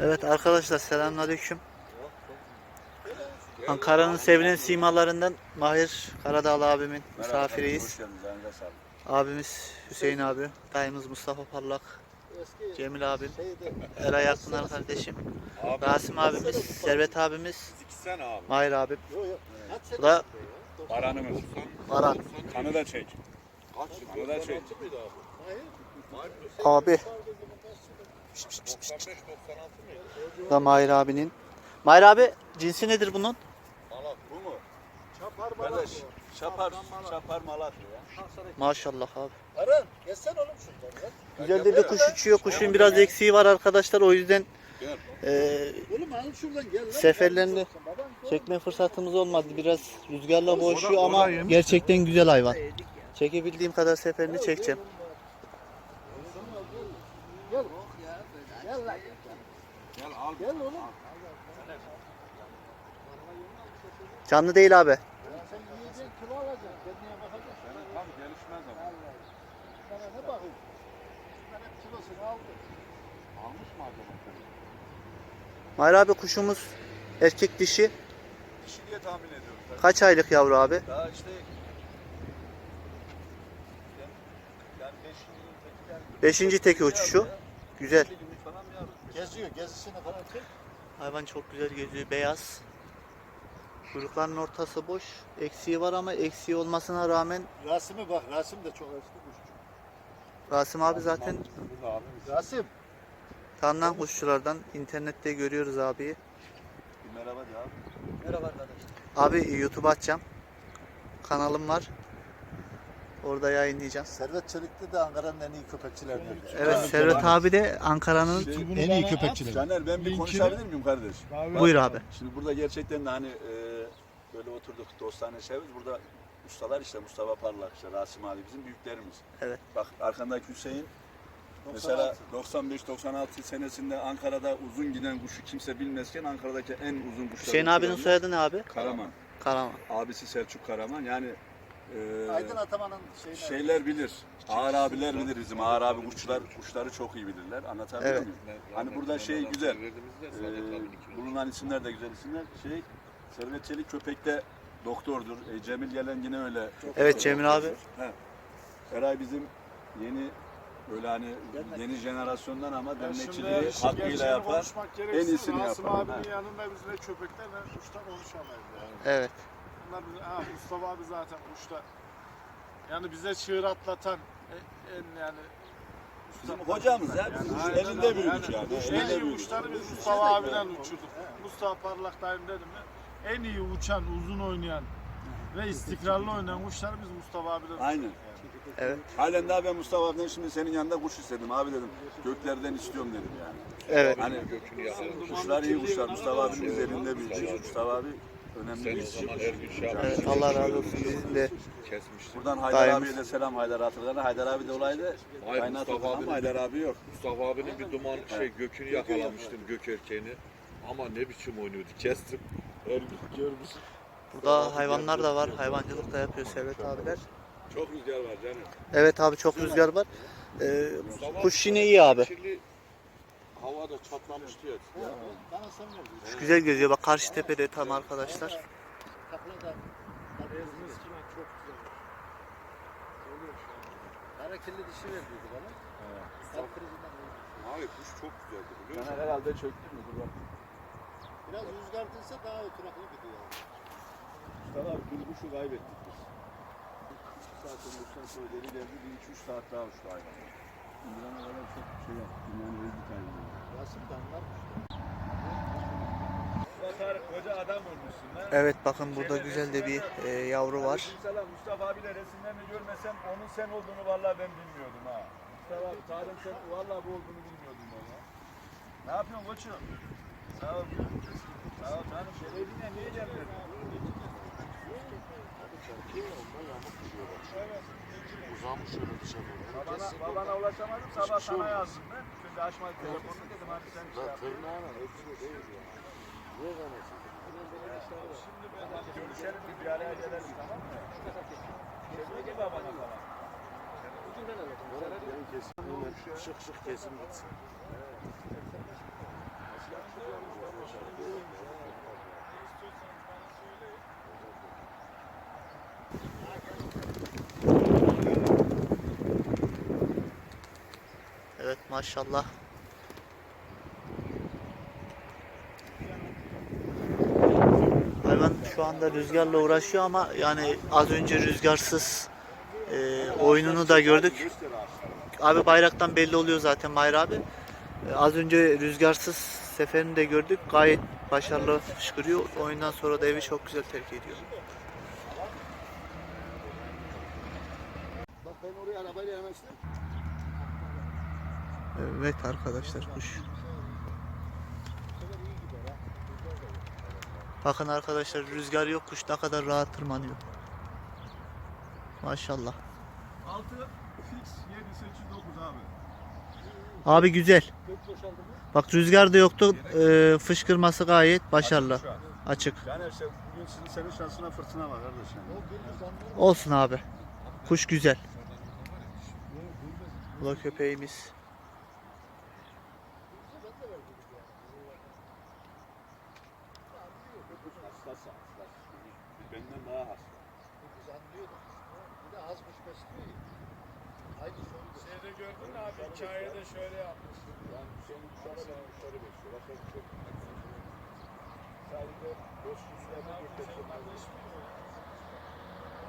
Evet arkadaşlar selamünaleyküm. Ankara'nın sevilen simalarından Mahir Karadağlı abimin misafiriyiz. Abimiz Hüseyin abi, dayımız Mustafa Parlak, Cemil abim, Eray Akpınar kardeşim, Rasim abimiz, Servet abimiz. Mahir abim. Bu da Baranımız. Baran. Kanı da çek. Kanı da çek. Abi. Da Mahir abinin. Mahir abi cinsi nedir bunun? Bu mu? Kardeş, Şapar, Şapar Malatya ya. Maşallah abi. Aran geçsen oğlum şuradan ya. Güzel de bir kuş uçuyor. Kuşun biraz eksiği var arkadaşlar. O yüzden eee Oğlum al şuradan gel lan. Seferlerinde çekme fırsatımız olmadı. Biraz rüzgarla boğuşuyor ama gerçekten güzel hayvan. Çekebildiğim kadar seferini çekeceğim. Gel lan. Gel al. Gel oğlum. Canlı değil abi. Sen yiyeceksin kilo alacaksın. Kendine bakacaksın. Tam gelişmez ama. Sana ne bakayım? Ben hep kilosunu aldım. Almış mı acaba? Mahir abi kuşumuz erkek dişi. Dişi diye tahmin ediyorum. tabii. Kaç aylık yavru abi? Daha işte yani, yani beşinci, yani Beşinci teki uçuşu. Güzel. Geziyor. Gezisini falan çek. Hayvan çok güzel geziyor. Beyaz. Kuyrukların ortası boş. Eksiği var ama eksiği olmasına rağmen Rasim'e bak. Rasim de çok eski kuşçu. Rasim abi zaten. Rasim. tanınan kuşçulardan. internette görüyoruz abiyi. Bir merhaba de abi. Merhaba arkadaşlar. Abi YouTube açacağım. Kanalım var. Orada yayınlayacağım. Servet Çelik'te de Ankara'nın en iyi köpekçilerinden. Evet Servet abi de Ankara'nın Şey, En iyi köpekçiler. Caner ben bir konuşabilir miyim kardeş? Buyur abi. Şimdi burada gerçekten de hani e, böyle oturduk dostane şeyiz. Burada ustalar işte Mustafa Parlak, işte Rasim Ali bizim büyüklerimiz. Evet. Bak arkandaki Hüseyin mesela 95-96 senesinde Ankara'da uzun giden kuşu kimse bilmezken Ankara'daki en uzun kuşlar. Hüseyin abinin soyadı ne abi? Karaman. Karaman. Abisi Selçuk Karaman. Yani e, Aydın Ataman'ın şeyine. şeyler bilir. Ağır abiler bilir bizim. Ağır abi kuşçular kuşları çok iyi bilirler. Anlatabiliyor Evet. muyum? Hani burada şey güzel. Ee, bulunan isimler de güzel isimler. Şey, Servet Çelik köpekte doktordur. E, Cemil Gelen yine öyle. Evet, Cemil abi. He. Eray bizim yeni böyle hani yeni jenerasyondan ama dernekçiliği hakkıyla yapan. en iyisini Rasim yapan, abinin ha. yanında biz ne köpekler ne kuşta konuşamayız yani. Evet. Bunlar bize, ha Mustafa abi zaten kuşta yani bize çığır atlatan en, en yani Bizim hocamız ya. Bizim aynen elinde abi, büyüdük yani. yani. En Elinde iyi kuşları biz Mustafa abiden uçurduk. Mustafa Parlak dayım dedim mi? En iyi uçan, uzun oynayan ve istikrarlı oynayan kuşları biz Mustafa abiden uçurduk. Aynen. Evet. Halen daha ben Mustafa abiden şimdi senin yanında kuş istedim. Abi dedim göklerden istiyorum dedim yani. Evet. Hani kuşlar iyi kuşlar. Mustafa abinin üzerinde büyüdük. Mustafa abi önemli bir isim. Evet. Allah razı olsun. Bizim de Kesmiştim. Buradan Haydar Daim. abiye de selam Haydar Atılgan'a. Haydar abi de olaydı. Hayır, Kaynat Mustafa ama abi- Haydar abi yok. Mustafa abinin bir duman şey gökünü yakalamıştım gök erkeğini. Ama ne biçim oynuyordu kestim. Her gün görmüş. burada hayvanlar da var. Hayvancılık da yapıyor Servet abiler. Çok rüzgar var canım. Evet abi çok rüzgar var. Ee, kuş yine iyi abi. Kirli ya. Bana sen ver. Kuş güzel geziyor. Bak karşı tepede tam arkadaşlar. Da. Kara kirli dişi verdiydi bana. Öldü. Abi kuş çok güzeldi biliyor musun? Caner herhalde çöktü mü? Dur bak. Biraz rüzgar dinse daha oturaklı gidiyor. Mustafa abi bir kuşu kaybettik biz. Zaten uçtan sonra deli geldi. Bir iki üç saat daha uçtu hayvan. Evet bakın burada güzel de bir e, yavru var. Mustafa abiyle resimlerini görmesem onun sen olduğunu vallahi ben bilmiyordum ha. Mustafa abi Tarık sen vallahi bu olduğunu bilmiyordum ya. Ne yapıyorsun koçum? Sağ ol. Sağ ol canım. Şerefine niye geldin? Uzanmış öyle dışarı. Babana, babana ulaşamadım sabah sana yazdım ben. Şimdi açmadı telefonunu dedim hadi sen şey yap. Tırnağına hepsi değil ya. Niye zanetsiniz? Şimdi ben görüşelim bir, araya gelelim tamam mı? Şey dedi babana falan. Şık şık kesim gitsin. Maşallah. Hayvan şu anda rüzgarla uğraşıyor ama yani az önce rüzgarsız e, oyununu da gördük. Abi bayraktan belli oluyor zaten Mahir abi. E, az önce rüzgarsız seferini de gördük. Gayet başarılı fışkırıyor. Oyundan sonra da evi çok güzel terk ediyor. Bak ben oraya arabayla yanaştım. Evet arkadaşlar kuş. Bakın arkadaşlar rüzgar yok kuş ne kadar rahat tırmanıyor. Maşallah. 6 fix 7 8 9 abi. Abi güzel. Bak rüzgar da yoktu. Ee, fışkırması gayet başarılı. Açık. Yani işte bugün sizin senin şansına fırtına var kardeşim. Olsun abi. Kuş güzel. Bu da köpeğimiz. Hastası hastası. Benden daha hasta. Biz anlıyor da. Bir de az kuş besliyor ya. Aynı sorun. Şeyde gördün mü abi hikayede şöyle yapmış. Yani senin şansı şöyle besliyor. Başka bir şey. Sadece boş yüzlerine göstermek.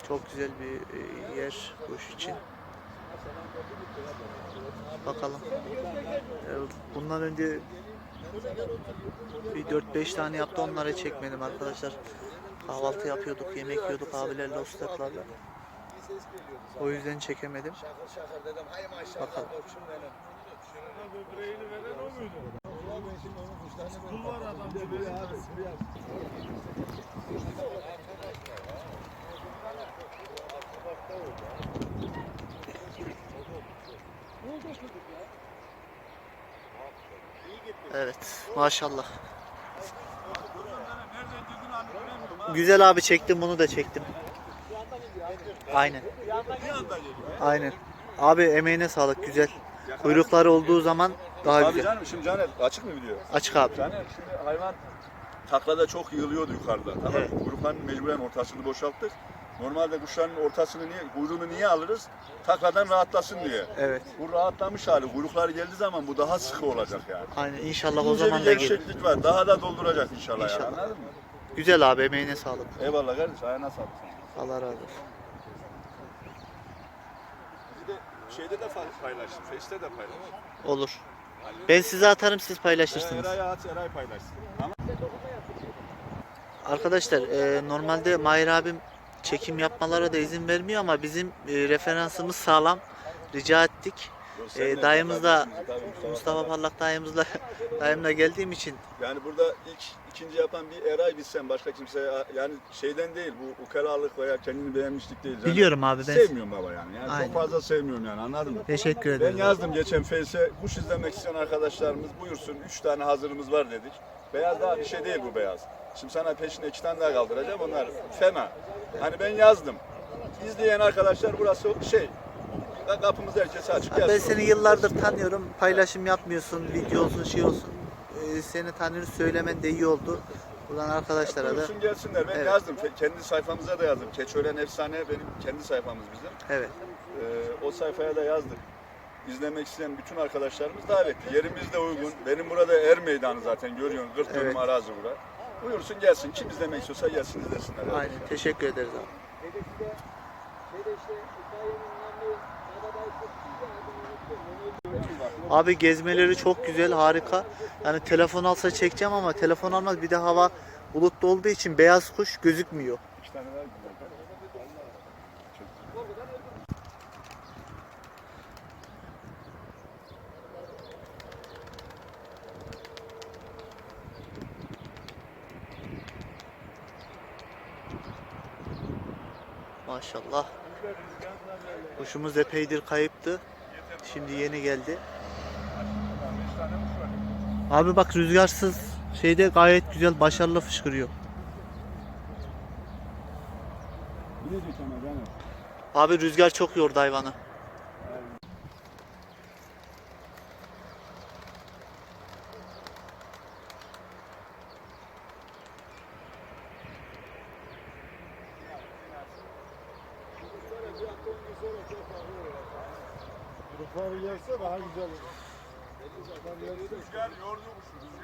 Çok güzel bir e, yer kuş için. Bakalım. Ee, Bundan önce bir 4-5 tane yaptı onları çekmedim arkadaşlar. Kahvaltı yapıyorduk, yemek yiyorduk abilerle, ustalarla. O yüzden çekemedim. Şakır şakır dedim. Hay maşallah Bakalım. koçum benim. Böbreğini veren o muydu? Ulan ben şimdi onun kuşlarını Kul var adam. Evet, maşallah. Girdin abi bilmiyorum ha. Güzel abi çektim bunu da çektim. Aynen. Aynen. Abi emeğine sağlık güzel. Kuyrukları olduğu zaman daha Abi güzel. canım şimdi Caner açık mı video? Açık abi. Caner şimdi hayvan taklada çok yığılıyordu yukarıda. Tamam mı? Evet. Kuyrukların mecburen ortasını boşalttık. Normalde kuşların ortasını niye, kuyruğunu niye alırız? Takladan rahatlasın diye. Evet. Bu rahatlamış hali. Kuyruklar geldiği zaman bu daha sıkı olacak yani. Aynen inşallah o İnce zaman bir da gelir. gevşeklik var. Daha da dolduracak inşallah. yani. İnşallah. Anladın mı? Güzel abi emeğine sağlık. Eyvallah kardeş. Ayağına sağlık. Allah razı olsun. Bir de şeyde de paylaştım. Face'te de paylaştım. Olur. Ben size atarım siz paylaşırsınız. Eray at, Eray paylaşsın. Tamam. Arkadaşlar e, normalde Mahir abim çekim yapmalara da izin vermiyor ama bizim e, referansımız sağlam. Rica ettik. E, dayımız da Mustafa Parlak dayımızla dayımla geldiğim için Yani burada ilk ikinci yapan bir Eray bilsem başka kimse yani şeyden değil bu ukalalık veya kendini beğenmişlik değil. Yani biliyorum abi ben Sevmiyorum baba yani. yani Aynen. çok fazla sevmiyorum yani anladın mı? teşekkür Ben ederim. yazdım geçen Face'e kuş izlemek isteyen arkadaşlarımız buyursun 3 tane hazırımız var dedik. Beyaz daha bir şey değil bu beyaz. Şimdi sana peşine iki tane daha kaldıracağım onlar fena. Hani ben yazdım. İzleyen arkadaşlar burası şey kapımız herkese açık Ben yazsın. seni yıllardır tanıyorum. Paylaşım yapmıyorsun, video olsun, şey olsun. E, seni tanıyoruz, söylemen de iyi oldu. Buradan arkadaşlara da Buyursun gelsinler. Ben Evet. yazdım. Fe- Kendi sayfamıza da yazdım. Keçören Efsane benim kendi sayfamız bizim. evet. Ee, o sayfaya da yazdık. İzlemek isteyen bütün arkadaşlarımız davetli. Yerimiz de uygun. Benim burada er meydanı zaten görüyorsun. 40 dönüm Evet. arazi bura. Buyursun gelsin. Kim izlemek istiyorsa gelsin izlesinler. Aynen. Teşekkür ederiz abi. Abi gezmeleri çok güzel, harika. Yani telefon alsa çekeceğim ama telefon almaz. Bir de hava bulutlu olduğu için beyaz kuş gözükmüyor. Maşallah. Kuşumuz epeydir kayıptı. Şimdi yeni geldi. Abi bak rüzgarsız şeyde gayet güzel başarılı fışkırıyor. Abi rüzgar çok yordu hayvanı. Gelse daha güzel olur. Rüzgar yordu rüzgar.